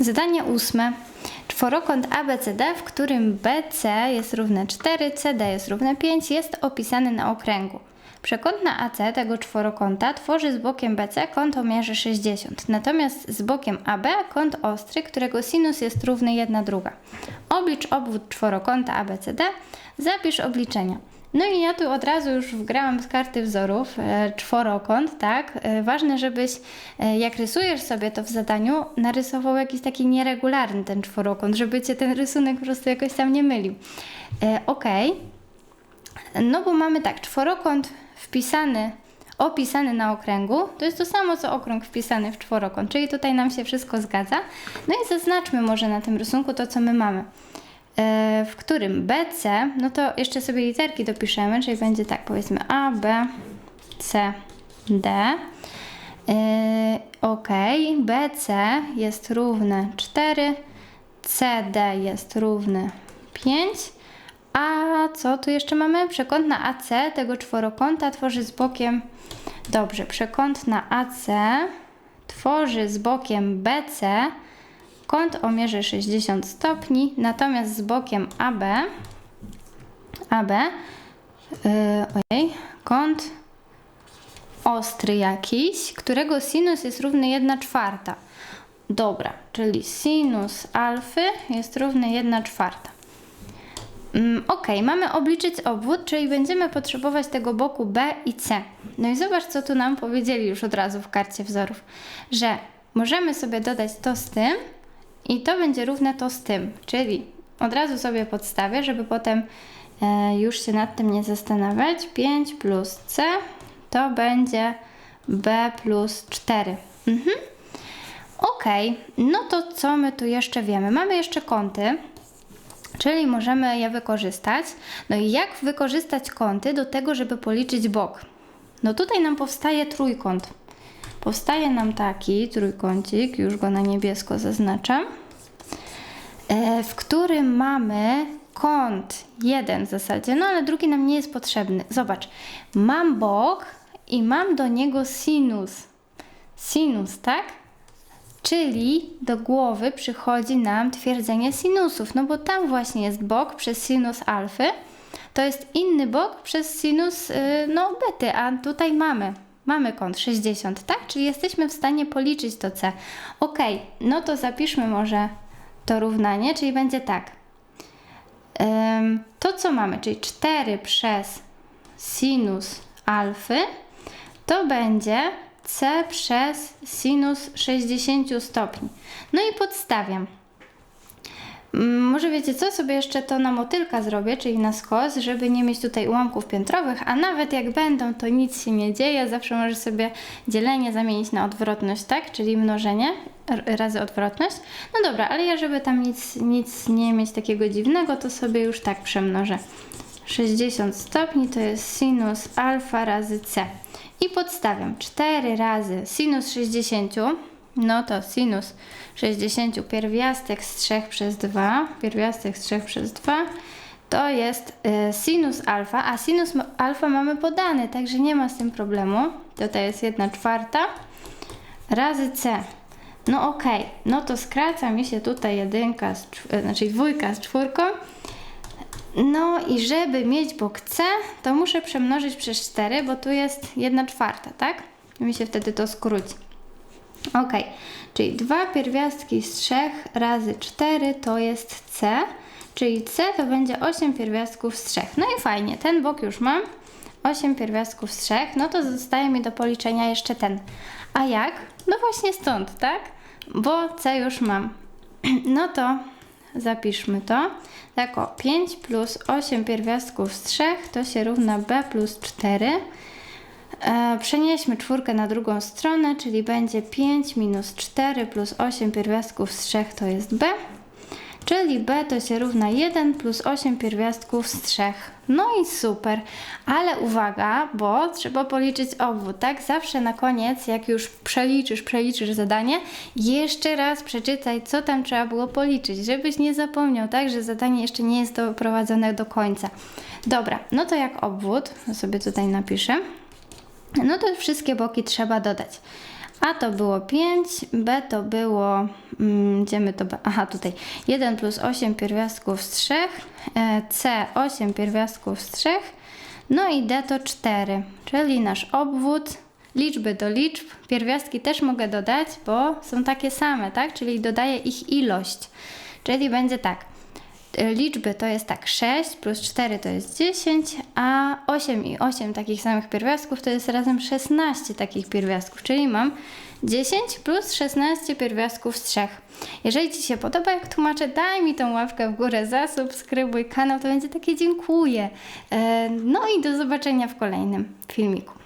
Zadanie ósme. Czworokąt ABCD, w którym BC jest równe 4, CD jest równe 5, jest opisany na okręgu. Przekątna AC tego czworokąta tworzy z bokiem BC kąt o mierze 60, natomiast z bokiem AB kąt ostry, którego sinus jest równy 1 druga. Oblicz obwód czworokąta ABCD, zapisz obliczenia. No i ja tu od razu już wgrałam z karty wzorów e, czworokąt, tak? E, ważne, żebyś e, jak rysujesz sobie to w zadaniu, narysował jakiś taki nieregularny ten czworokąt, żeby cię ten rysunek po prostu jakoś tam nie mylił. E, ok. No bo mamy tak, czworokąt wpisany, opisany na okręgu, to jest to samo co okrąg wpisany w czworokąt, czyli tutaj nam się wszystko zgadza. No i zaznaczmy może na tym rysunku to, co my mamy. E, w którym BC, no to jeszcze sobie literki dopiszemy, czyli będzie tak, powiedzmy A, B, C, D. E, ok, BC jest równe 4, CD jest równe 5. A co tu jeszcze mamy? Przekątna AC tego czworokąta tworzy z bokiem. Dobrze, przekątna AC tworzy z bokiem BC kąt o mierze 60 stopni, natomiast z bokiem AB AB yy, ojej, kąt ostry jakiś, którego sinus jest równy 1 czwarta. Dobra, czyli sinus alfy jest równy 1 czwarta. Mm, ok, mamy obliczyć obwód, czyli będziemy potrzebować tego boku B i C. No i zobacz, co tu nam powiedzieli już od razu w karcie wzorów, że możemy sobie dodać to z tym i to będzie równe to z tym, czyli od razu sobie podstawię, żeby potem e, już się nad tym nie zastanawiać. 5 plus C to będzie B plus 4. Mhm. Ok, no to co my tu jeszcze wiemy? Mamy jeszcze kąty czyli możemy je wykorzystać. No i jak wykorzystać kąty do tego, żeby policzyć bok? No tutaj nam powstaje trójkąt. Powstaje nam taki trójkącik, już go na niebiesko zaznaczam, e, w którym mamy kąt jeden w zasadzie, no ale drugi nam nie jest potrzebny. Zobacz, mam bok i mam do niego sinus. Sinus, tak? Czyli do głowy przychodzi nam twierdzenie sinusów, no bo tam właśnie jest bok przez sinus alfy, to jest inny bok przez sinus yy, no, bety, a tutaj mamy, mamy kąt 60, tak? Czyli jesteśmy w stanie policzyć to c. Ok, no to zapiszmy może to równanie, czyli będzie tak. Ym, to co mamy, czyli 4 przez sinus alfy, to będzie c przez sinus 60 stopni. No i podstawiam. Mm, może wiecie co, sobie jeszcze to na motylka zrobię, czyli na skos, żeby nie mieć tutaj ułamków piętrowych, a nawet jak będą, to nic się nie dzieje. Zawsze możesz sobie dzielenie zamienić na odwrotność, tak? Czyli mnożenie razy odwrotność. No dobra, ale ja żeby tam nic, nic nie mieć takiego dziwnego, to sobie już tak przemnożę. 60 stopni to jest sinus alfa razy c i podstawiam 4 razy sinus 60, no to sinus 60 pierwiastek z 3 przez 2, pierwiastek z 3 przez 2 to jest y, sinus alfa, a sinus alfa mamy podany, także nie ma z tym problemu. Tutaj jest 1 czwarta razy c. No ok, no to skraca mi się tutaj jedynka, z, znaczy dwójka z czwórką no i żeby mieć bok C, to muszę przemnożyć przez 4, bo tu jest 1 czwarta, tak? Mi się wtedy to skróci. Ok, czyli 2 pierwiastki z 3 razy 4 to jest C, czyli C to będzie 8 pierwiastków z 3. No i fajnie, ten bok już mam. 8 pierwiastków z 3, no to zostaje mi do policzenia jeszcze ten. A jak? No właśnie stąd, tak? Bo C już mam. No to zapiszmy to. Tak o, 5 plus 8 pierwiastków z 3 to się równa b plus 4. E, przenieśmy czwórkę na drugą stronę, czyli będzie 5 minus 4 plus 8 pierwiastków z 3 to jest b czyli b to się równa 1 plus 8 pierwiastków z 3. No i super, ale uwaga, bo trzeba policzyć obwód, tak? Zawsze na koniec, jak już przeliczysz, przeliczysz zadanie, jeszcze raz przeczytaj, co tam trzeba było policzyć, żebyś nie zapomniał, tak? Że zadanie jeszcze nie jest doprowadzone do końca. Dobra, no to jak obwód, sobie tutaj napiszę, no to wszystkie boki trzeba dodać. A to było 5, B to było, mm, gdzie my to, aha tutaj, 1 plus 8 pierwiastków z 3, e, C 8 pierwiastków z 3, no i D to 4, czyli nasz obwód, liczby do liczb, pierwiastki też mogę dodać, bo są takie same, tak? Czyli dodaję ich ilość, czyli będzie tak, liczby to jest tak 6 plus 4 to jest 10, a 8 i 8 takich samych pierwiastków to jest razem 16 takich pierwiastków, czyli mam 10 plus 16 pierwiastków z 3. Jeżeli Ci się podoba, jak tłumaczę, daj mi tą łapkę w górę, zasubskrybuj kanał, to będzie takie dziękuję. E, No i do zobaczenia w kolejnym filmiku.